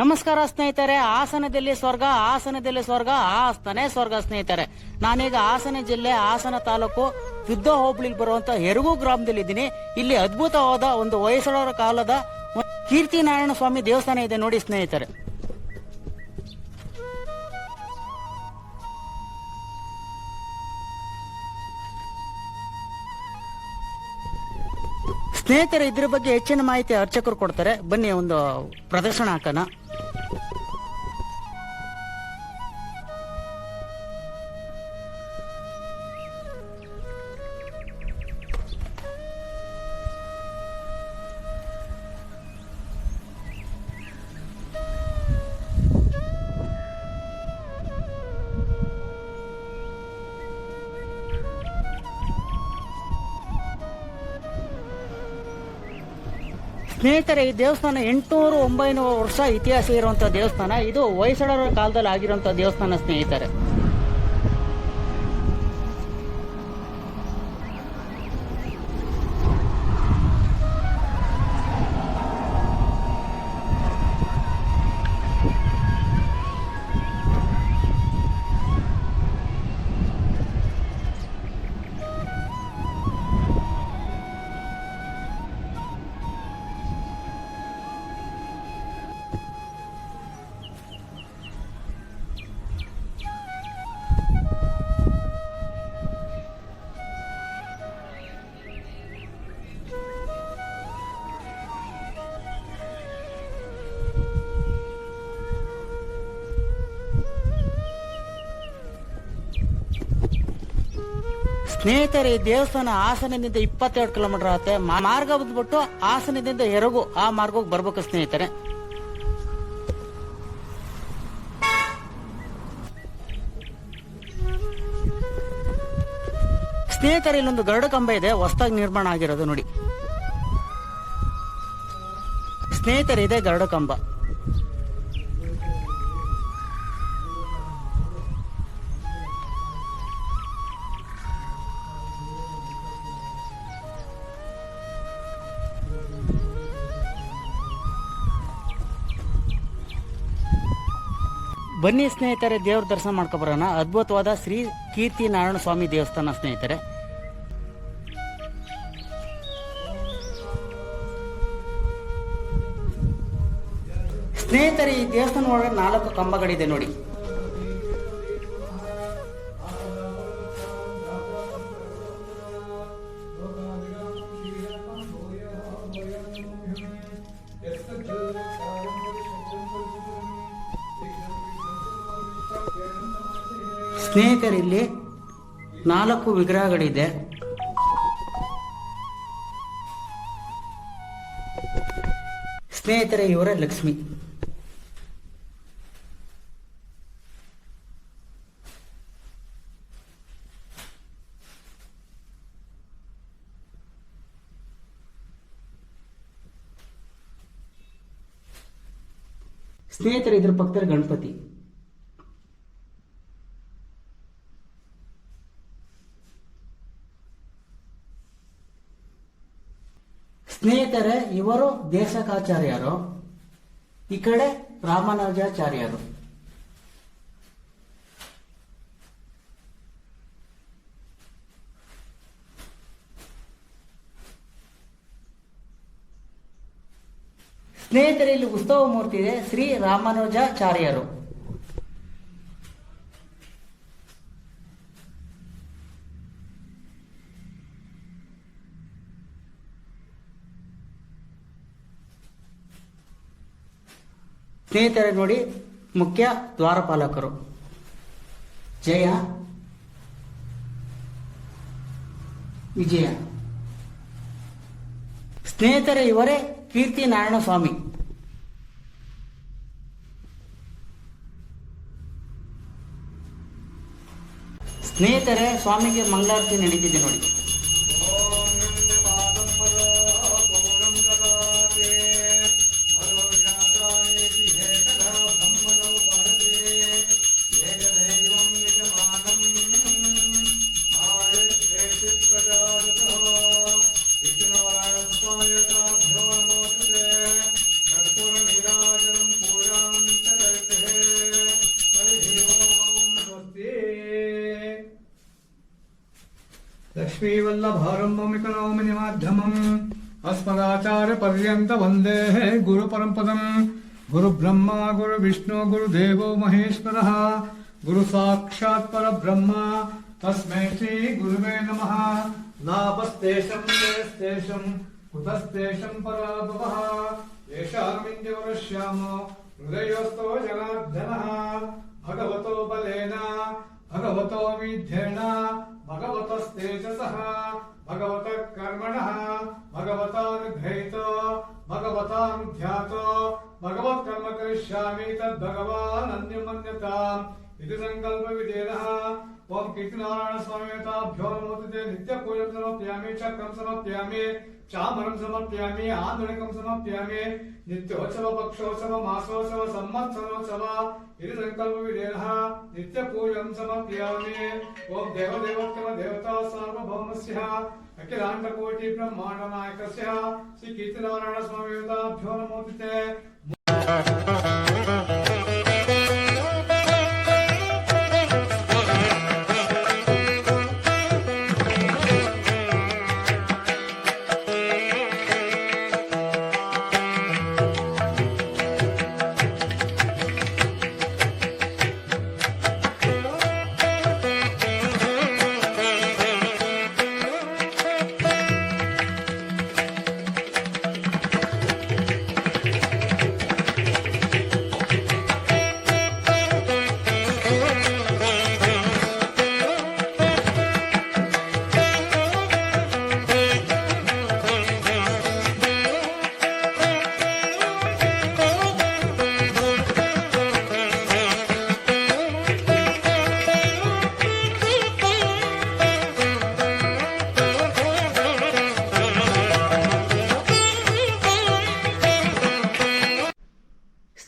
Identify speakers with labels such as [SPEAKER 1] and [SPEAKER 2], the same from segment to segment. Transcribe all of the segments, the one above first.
[SPEAKER 1] ನಮಸ್ಕಾರ ಸ್ನೇಹಿತರೆ ಹಾಸನದಲ್ಲಿ ಸ್ವರ್ಗ ಹಾಸನದಲ್ಲಿ ಸ್ವರ್ಗ ಹಾಸನೇ ಸ್ವರ್ಗ ಸ್ನೇಹಿತರೆ ನಾನೀಗ ಹಾಸನ ಜಿಲ್ಲೆ ಹಾಸನ ತಾಲೂಕು ಯುದ್ಧ ಹೋಬಳಿಗೆ ಬರುವಂತ ಹೆರಗು ಗ್ರಾಮದಲ್ಲಿ ಇದ್ದೀನಿ ಇಲ್ಲಿ ಅದ್ಭುತವಾದ ಒಂದು ಹೊಯ್ಸಳರ ಕಾಲದ ಕೀರ್ತಿ ನಾರಾಯಣ ಸ್ವಾಮಿ ದೇವಸ್ಥಾನ ಇದೆ ನೋಡಿ ಸ್ನೇಹಿತರೆ ಸ್ನೇಹಿತರೆ ಇದ್ರ ಬಗ್ಗೆ ಹೆಚ್ಚಿನ ಮಾಹಿತಿ ಅರ್ಚಕರು ಕೊಡ್ತಾರೆ ಬನ್ನಿ ಒಂದು ಪ್ರದರ್ಶನ ಹಾಕೋಣ ಸ್ನೇಹಿತರೆ ಈ ದೇವಸ್ಥಾನ ಎಂಟುನೂರು ಒಂಬೈನೂರು ವರ್ಷ ಇತಿಹಾಸ ಇರುವಂತಹ ದೇವಸ್ಥಾನ ಇದು ಹೊಯ್ಸಳರ ಕಾಲದಲ್ಲಿ ಆಗಿರುವಂತಹ ದೇವಸ್ಥಾನ ಸ್ನೇಹಿತರೆ ಸ್ನೇಹಿತರೆ ಈ ದೇವಸ್ಥಾನ ಹಾಸನದಿಂದ ಇಪ್ಪತ್ತೆರಡು ಕಿಲೋಮೀಟರ್ ಆಗುತ್ತೆ ಮಾರ್ಗ ಬಂದ್ಬಿಟ್ಟು ಹಾಸನದಿಂದ ಎರಗು ಆ ಮಾರ್ಗಕ್ಕೆ ಬರ್ಬೇಕು ಸ್ನೇಹಿತರೆ ಸ್ನೇಹಿತರೆ ಇಲ್ಲೊಂದು ಗರುಡ ಕಂಬ ಇದೆ ಹೊಸದಾಗಿ ನಿರ್ಮಾಣ ಆಗಿರೋದು ನೋಡಿ ಸ್ನೇಹಿತರೆ ಇದೆ ಗರುಡ ಕಂಬ ಬನ್ನಿ ಸ್ನೇಹಿತರೆ ದೇವ್ರ ದರ್ಶನ ಮಾಡ್ಕೊಬರೋಣ ಅದ್ಭುತವಾದ ಶ್ರೀ ಕೀರ್ತಿ ನಾರಾಯಣ ಸ್ವಾಮಿ ದೇವಸ್ಥಾನ ಸ್ನೇಹಿತರೆ ಸ್ನೇಹಿತರೆ ಈ ದೇವಸ್ಥಾನ ಒಳಗೆ ನಾಲ್ಕು ಕಂಬಗಳಿದೆ ನೋಡಿ ಸ್ನೇಹಿತರಿಲ್ಲಿ ನಾಲ್ಕು ವಿಗ್ರಹಗಳಿದೆ ಸ್ನೇಹಿತರೆ ಇವರ ಲಕ್ಷ್ಮಿ ಸ್ನೇಹಿತರೆ ಇದ್ರ ಪಕ್ಕದಲ್ಲಿ ಗಣಪತಿ ಸ್ನೇಹಿತರೆ ಇವರು ದೇಶಕಾಚಾರ್ಯರು ಈ ಕಡೆ ರಾಮಾನುಜಾಚಾರ್ಯರು ಸ್ನೇಹಿತರೆ ಇಲ್ಲಿ ಉತ್ಸವ ಮೂರ್ತಿ ಇದೆ ಶ್ರೀ ರಾಮಾನುಜಾಚಾರ್ಯರು ಸ್ನೇಹಿತರೆ ನೋಡಿ ಮುಖ್ಯ ದ್ವಾರಪಾಲಕರು ಜಯ ವಿಜಯ ಸ್ನೇಹಿತರೆ ಇವರೇ ಕೀರ್ತಿ ನಾರಾಯಣ ಸ್ವಾಮಿ ಸ್ನೇಹಿತರೆ ಸ್ವಾಮಿಗೆ ಮಂಗಳಾರತಿ ನಡೀತಿದೆ ನೋಡಿ
[SPEAKER 2] లక్ష్మీవల్లభారంభమికనోమిని మాధ్యమం అస్మదాచార్యపర్యంత వందే గురుపరంపదం గురుబ్రహ్మ గురువిష్ణు గురుదేవో మహేశ్వర గురుసాక్షాత్ పరబ్రహ్మ తస్మై శ్రీ గురువే నమ నాపస్తేషం తేస్తేషం కుతస్తేషం పరాభవ ఏషామింద్యవరశ్యామో హృదయోస్తో జనార్దన భగవతో బలేన భగవతో విధ్యేణ भगवत भगवत तेजस भगवतस्तेजसः भगवतः कर्मणः भगवतानुग्रहीत भगवतानुध्यात भगवत्कर्म करिष्यामि तद्भगवान् अन्यमन्यताम् इति सङ्कल्पविधेनः ఓం కీర్తినారాయణ స్వామితాభ్యో నమోదితే నిత్య పూజం సమర్ప్యామి చక్రం సమర్ప్యామి చామరం సమర్ప్యామి ఆధునికం సమర్ప్యామి నిత్యోత్సవ పక్షోత్సవ మాసోత్సవ సంవత్సరోత్సవ ఇది సంకల్ప విదేహ నిత్య పూజం సమర్ప్యామి ఓం దేవదేవోత్తమ దేవతా సార్వభౌమస్య అఖిలాండకోటి బ్రహ్మాండ నాయకస్య శ్రీ కీర్తినారాయణ స్వామితాభ్యో నమోదితే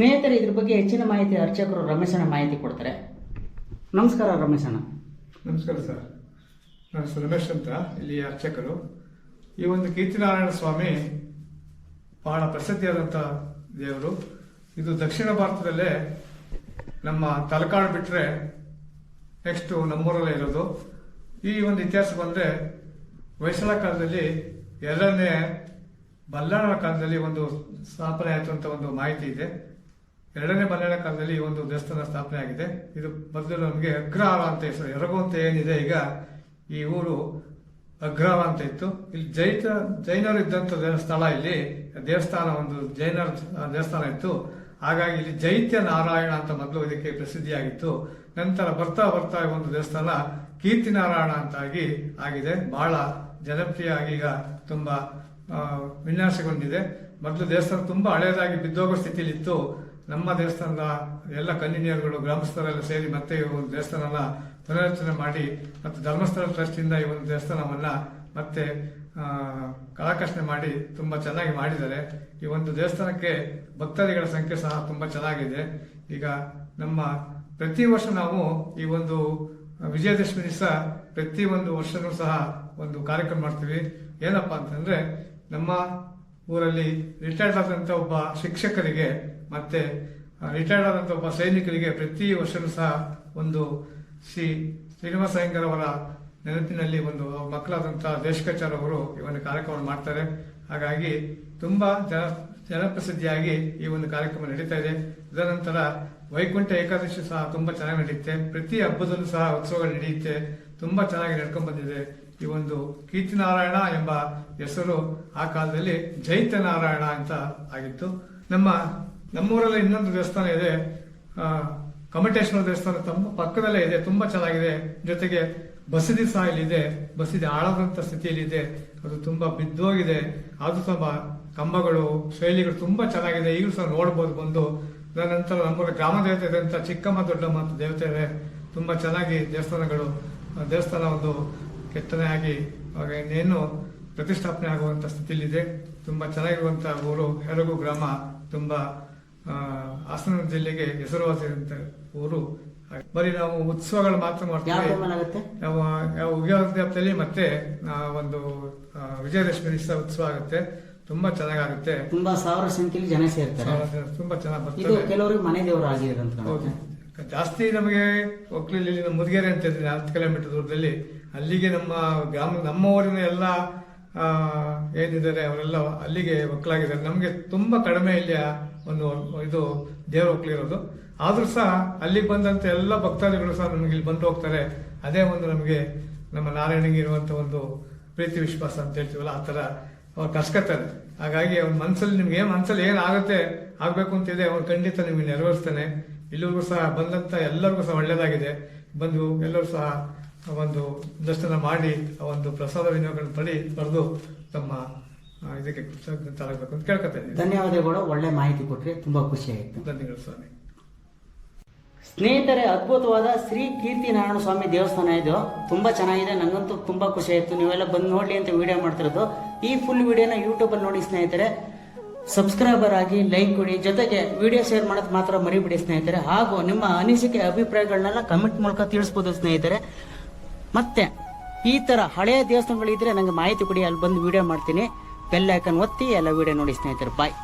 [SPEAKER 1] ಸ್ನೇಹಿತರೆ ಇದ್ರ ಬಗ್ಗೆ ಹೆಚ್ಚಿನ ಮಾಹಿತಿ ಅರ್ಚಕರು ರಮೇಶಣ್ಣ ಮಾಹಿತಿ ಕೊಡ್ತಾರೆ ನಮಸ್ಕಾರ ಅಣ್ಣ ನಮಸ್ಕಾರ ಸರ್
[SPEAKER 2] ನಾನು ಸರ್ ರಮೇಶ್ ಅಂತ ಇಲ್ಲಿ ಅರ್ಚಕರು ಈ ಒಂದು ಕೀರ್ತಿನಾರಾಯಣ ಸ್ವಾಮಿ ಬಹಳ ಪ್ರಸಿದ್ಧಿಯಾದಂಥ ದೇವರು ಇದು ದಕ್ಷಿಣ ಭಾರತದಲ್ಲೇ ನಮ್ಮ ತಲಕಾಡು ಬಿಟ್ಟರೆ ನೆಕ್ಸ್ಟು ನಮ್ಮೂರಲ್ಲೇ ಇರೋದು ಈ ಒಂದು ಇತಿಹಾಸ ಬಂದರೆ ಹೊಯ್ಸಳ ಕಾಲದಲ್ಲಿ ಎರಡನೇ ಬಲ್ಲಾಳ ಕಾಲದಲ್ಲಿ ಒಂದು ಸ್ಥಾಪನೆ ಆಯಿತು ಅಂತ ಒಂದು ಮಾಹಿತಿ ಇದೆ ಎರಡನೇ ಮಲಯಾಳ ಕಾಲದಲ್ಲಿ ಈ ಒಂದು ದೇವಸ್ಥಾನ ಸ್ಥಾಪನೆ ಆಗಿದೆ ಇದು ಮೊದಲು ನಮಗೆ ಅಗ್ರಹಾರ ಅಂತ ಹೆಸರು ಎರಗು ಅಂತ ಏನಿದೆ ಈಗ ಈ ಊರು ಅಗ್ರಹಾರ ಅಂತ ಇತ್ತು ಇಲ್ಲಿ ಜೈತ ಜೈನರು ಇದ್ದಂಥ ಸ್ಥಳ ಇಲ್ಲಿ ದೇವಸ್ಥಾನ ಒಂದು ಜೈನರ ದೇವಸ್ಥಾನ ಇತ್ತು ಹಾಗಾಗಿ ಇಲ್ಲಿ ಜೈತ್ಯ ನಾರಾಯಣ ಅಂತ ಮೊದಲು ಇದಕ್ಕೆ ಪ್ರಸಿದ್ಧಿಯಾಗಿತ್ತು ನಂತರ ಬರ್ತಾ ಬರ್ತಾ ಒಂದು ದೇವಸ್ಥಾನ ಕೀರ್ತಿ ನಾರಾಯಣ ಅಂತಾಗಿ ಆಗಿದೆ ಬಹಳ ಜನಪ್ರಿಯ ಆಗಿ ಈಗ ತುಂಬ ವಿನ್ಯಾಸಗೊಂಡಿದೆ ಮೊದಲು ದೇವಸ್ಥಾನ ತುಂಬ ಹಳೆಯದಾಗಿ ಬಿದ್ದೋಗೋ ಸ್ಥಿತಿಲಿತ್ತು ನಮ್ಮ ದೇವಸ್ಥಾನದ ಎಲ್ಲ ಕನ್ವೀನಿಯರ್ಗಳು ಗ್ರಾಮಸ್ಥರೆಲ್ಲ ಸೇರಿ ಮತ್ತೆ ಈ ಒಂದು ದೇವಸ್ಥಾನ ಪುನರಚನೆ ಮಾಡಿ ಮತ್ತು ಧರ್ಮಸ್ಥಳ ಟ್ರಸ್ಟಿಂದ ಈ ಒಂದು ದೇವಸ್ಥಾನವನ್ನು ಮತ್ತೆ ಕಲಾಕರ್ಷಣೆ ಮಾಡಿ ತುಂಬ ಚೆನ್ನಾಗಿ ಮಾಡಿದ್ದಾರೆ ಈ ಒಂದು ದೇವಸ್ಥಾನಕ್ಕೆ ಭಕ್ತಾದಿಗಳ ಸಂಖ್ಯೆ ಸಹ ತುಂಬ ಚೆನ್ನಾಗಿದೆ ಈಗ ನಮ್ಮ ಪ್ರತಿ ವರ್ಷ ನಾವು ಈ ಒಂದು ವಿಜಯದಶಮಿ ದಿವಸ ಪ್ರತಿ ಒಂದು ವರ್ಷವೂ ಸಹ ಒಂದು ಕಾರ್ಯಕ್ರಮ ಮಾಡ್ತೀವಿ ಏನಪ್ಪ ಅಂತಂದರೆ ನಮ್ಮ ಊರಲ್ಲಿ ರಿಟೈರ್ಡ್ ಆದಂಥ ಒಬ್ಬ ಶಿಕ್ಷಕರಿಗೆ ಮತ್ತು ರಿಟೈರ್ಡ್ ಆದಂಥ ಒಬ್ಬ ಸೈನಿಕರಿಗೆ ಪ್ರತಿ ವರ್ಷವೂ ಸಹ ಒಂದು ಶ್ರೀ ಶ್ರೀನಿವಾಸ ಅವರ ನೆನಪಿನಲ್ಲಿ ಒಂದು ಮಕ್ಕಳಾದಂಥ ದೇಶಕಾಚಾರ್ ಅವರು ಈ ಒಂದು ಕಾರ್ಯಕ್ರಮ ಮಾಡ್ತಾರೆ ಹಾಗಾಗಿ ತುಂಬ ಜನ ಜನಪ್ರಸಿದ್ಧಿಯಾಗಿ ಈ ಒಂದು ಕಾರ್ಯಕ್ರಮ ನಡೀತಾ ಇದೆ ನಂತರ ವೈಕುಂಠ ಏಕಾದಶಿ ಸಹ ತುಂಬ ಚೆನ್ನಾಗಿ ನಡೆಯುತ್ತೆ ಪ್ರತಿ ಹಬ್ಬದಲ್ಲೂ ಸಹ ಉತ್ಸವಗಳು ನಡೆಯುತ್ತೆ ತುಂಬ ಚೆನ್ನಾಗಿ ನಡ್ಕೊಂಡು ಬಂದಿದೆ ಈ ಒಂದು ನಾರಾಯಣ ಎಂಬ ಹೆಸರು ಆ ಕಾಲದಲ್ಲಿ ನಾರಾಯಣ ಅಂತ ಆಗಿತ್ತು ನಮ್ಮ ನಮ್ಮೂರಲ್ಲಿ ಇನ್ನೊಂದು ದೇವಸ್ಥಾನ ಇದೆ ಕಮಟೇಶ್ವರ ದೇವಸ್ಥಾನ ತುಂಬ ಪಕ್ಕದಲ್ಲೇ ಇದೆ ತುಂಬ ಚೆನ್ನಾಗಿದೆ ಜೊತೆಗೆ ಬಸದಿ ಸಹ ಇಲ್ಲಿದೆ ಬಸದಿ ಆಳಾದಂಥ ಸ್ಥಿತಿಯಲ್ಲಿದೆ ಅದು ತುಂಬ ಬಿದ್ದೋಗಿದೆ ಅದು ಸಹ ಕಂಬಗಳು ಶೈಲಿಗಳು ತುಂಬ ಚೆನ್ನಾಗಿದೆ ಈಗಲೂ ಸಹ ನೋಡ್ಬೋದು ಬಂದು ನಂತರ ನಮ್ಮೂರ ಗ್ರಾಮ ದೇವತೆ ಇದೆ ಅಂತ ಚಿಕ್ಕಮ್ಮ ದೊಡ್ಡಮ್ಮ ಅಂತ ದೇವತೆ ಇದೆ ತುಂಬ ಚೆನ್ನಾಗಿ ದೇವಸ್ಥಾನಗಳು ದೇವಸ್ಥಾನ ಒಂದು ಕೆತ್ತನೆ ಆಗಿ ಇನ್ನೇನು ಪ್ರತಿಷ್ಠಾಪನೆ ಆಗುವಂಥ ಸ್ಥಿತಿಯಲ್ಲಿದೆ ತುಂಬ ಚೆನ್ನಾಗಿರುವಂಥ ಊರು ಹೆರಗು ಗ್ರಾಮ ತುಂಬ ಹಾಸನ ಜಿಲ್ಲೆಗೆ ಹೆಸರುವಾಸಿಯಾದಂಥ ಊರು ಬರೀ ನಾವು ಉತ್ಸವಗಳು ಮಾತ್ರ ಮಾಡ್ತೀವಿ ನಾವು ಮತ್ತೆ ಒಂದು ವಿಜಯದಶಮಿ ದಿವಸ ಉತ್ಸವ ಆಗುತ್ತೆ ತುಂಬಾ
[SPEAKER 1] ಚೆನ್ನಾಗಾಗುತ್ತೆ ತುಂಬಾ ಸಾವಿರ ಸಂಖ್ಯೆಯಲ್ಲಿ ಜನ ಸೇರ್ತಾರೆ ತುಂಬಾ ಚೆನ್ನಾಗಿ ಬರ್ತದೆ ಕೆಲವರಿಗೆ ಮನೆ ದೇವರು ಜಾಸ್ತಿ
[SPEAKER 2] ನಮಗೆ ಒಕ್ಕಲಲ್ಲಿ ನಮ್ಮ ಅಂತ ಇದ್ದೀನಿ ಹತ್ತು ಕಿಲೋಮೀಟರ್ ದೂರದಲ್ಲಿ ಅಲ್ಲಿಗೆ ನಮ್ಮ ಗ್ರಾಮ ನಮ್ಮ ಊರಿನ ಎಲ್ಲ ಏನಿದ್ದಾರೆ ಅವರೆಲ್ಲ ಅಲ್ಲಿಗೆ ಒಕ್ಕಲಾಗಿದ್ದಾರೆ ನಮಗೆ ತುಂಬಾ ಕಡಿಮೆ ಇಲ್ಲಿ ಒಂದು ಇದು ದೇವರು ಹೋಗ್ಲಿರೋದು ಆದರೂ ಸಹ ಅಲ್ಲಿಗೆ ಬಂದಂಥ ಎಲ್ಲ ಭಕ್ತಾದಿಗಳು ಸಹ ನಮಗೆ ಇಲ್ಲಿ ಬಂದು ಹೋಗ್ತಾರೆ ಅದೇ ಒಂದು ನಮಗೆ ನಮ್ಮ ನಾರಾಯಣಿಗೆ ಇರುವಂಥ ಒಂದು ಪ್ರೀತಿ ವಿಶ್ವಾಸ ಅಂತ ಹೇಳ್ತೀವಲ್ಲ ಆ ಥರ ಅವ್ರು ಕಸ್ಕತ್ತಾರೆ ಹಾಗಾಗಿ ಅವ್ರ ಮನಸ್ಸಲ್ಲಿ ನಿಮ್ಗೆ ಏನು ಮನಸ್ಸಲ್ಲಿ ಏನಾಗುತ್ತೆ ಆಗಬೇಕು ಅಂತಿದೆ ಅವ್ರು ಖಂಡಿತ ನಿಮಗೆ ನೆರವೇರಿಸ್ತಾನೆ ಇಲ್ಲಿಗೂ ಸಹ ಬಂದಂಥ ಎಲ್ಲರಿಗೂ ಸಹ ಒಳ್ಳೆಯದಾಗಿದೆ ಬಂದು ಎಲ್ಲರೂ ಸಹ ಒಂದು ದರ್ಶನ ಮಾಡಿ ಆ ಒಂದು ಪ್ರಸಾದ ವಿನಿಯೋಗ ಪಡಿ ಪಡೆದು ತಮ್ಮ ಇದಕ್ಕೆ ಕೃತಜ್ಞತರಾಗಬೇಕು
[SPEAKER 1] ಅಂತ ಕೇಳ್ಕೊತಾ ಇದ್ದೀನಿ ಧನ್ಯವಾದಗಳು ಒಳ್ಳೆ ಮಾಹಿತಿ ಕೊಟ್ಟರೆ ತುಂಬ ಖುಷಿಯಾಯಿತು ಧನ್ಯಗಳು ಸ್ವಾಮಿ ಸ್ನೇಹಿತರೆ ಅದ್ಭುತವಾದ ಶ್ರೀ ಕೀರ್ತಿ ನಾರಾಯಣ ಸ್ವಾಮಿ ದೇವಸ್ಥಾನ ಇದು ತುಂಬ ಚೆನ್ನಾಗಿದೆ ನನಗಂತೂ ತುಂಬ ಖುಷಿ ಆಯಿತು ನೀವೆಲ್ಲ ಬಂದು ನೋಡಿ ಅಂತ ವಿಡಿಯೋ ಮಾಡ್ತಿರೋದು ಈ ಫುಲ್ ವಿಡಿಯೋನ ಯೂಟ್ಯೂಬಲ್ಲಿ ನೋಡಿ ಸ್ನೇಹಿತರೆ ಸಬ್ಸ್ಕ್ರೈಬರ್ ಆಗಿ ಲೈಕ್ ಕೊಡಿ ಜೊತೆಗೆ ವಿಡಿಯೋ ಶೇರ್ ಮಾಡೋದು ಮಾತ್ರ ಮರಿಬಿಡಿ ಸ್ನೇಹಿತರೆ ಹಾಗೂ ನಿಮ್ಮ ಅನಿಸಿಕೆ ಅಭಿಪ್ರಾಯಗಳನ್ನೆಲ್ಲ ಕಮೆಂಟ್ ಮೂಲಕ ತಿಳಿಸ್ಬೋದು ಸ್ನೇಹಿತರೆ ಮತ್ತೆ ಈ ಥರ ಹಳೆಯ ದೇವಸ್ಥಾನಗಳಿದ್ರೆ ನನಗೆ ಮಾಹಿತಿ ಕೊಡಿ ಅಲ್ಲಿ ಬಂದು ವಿಡಿಯೋ ಮಾಡ್ತೀನಿ ಬೆಲ್ ಒತ್ತಿ ಎಲ್ಲ ವಿಡಿಯೋ ನೋಡಿ ಸ್ನೇಹಿತರು ಬಾಯ್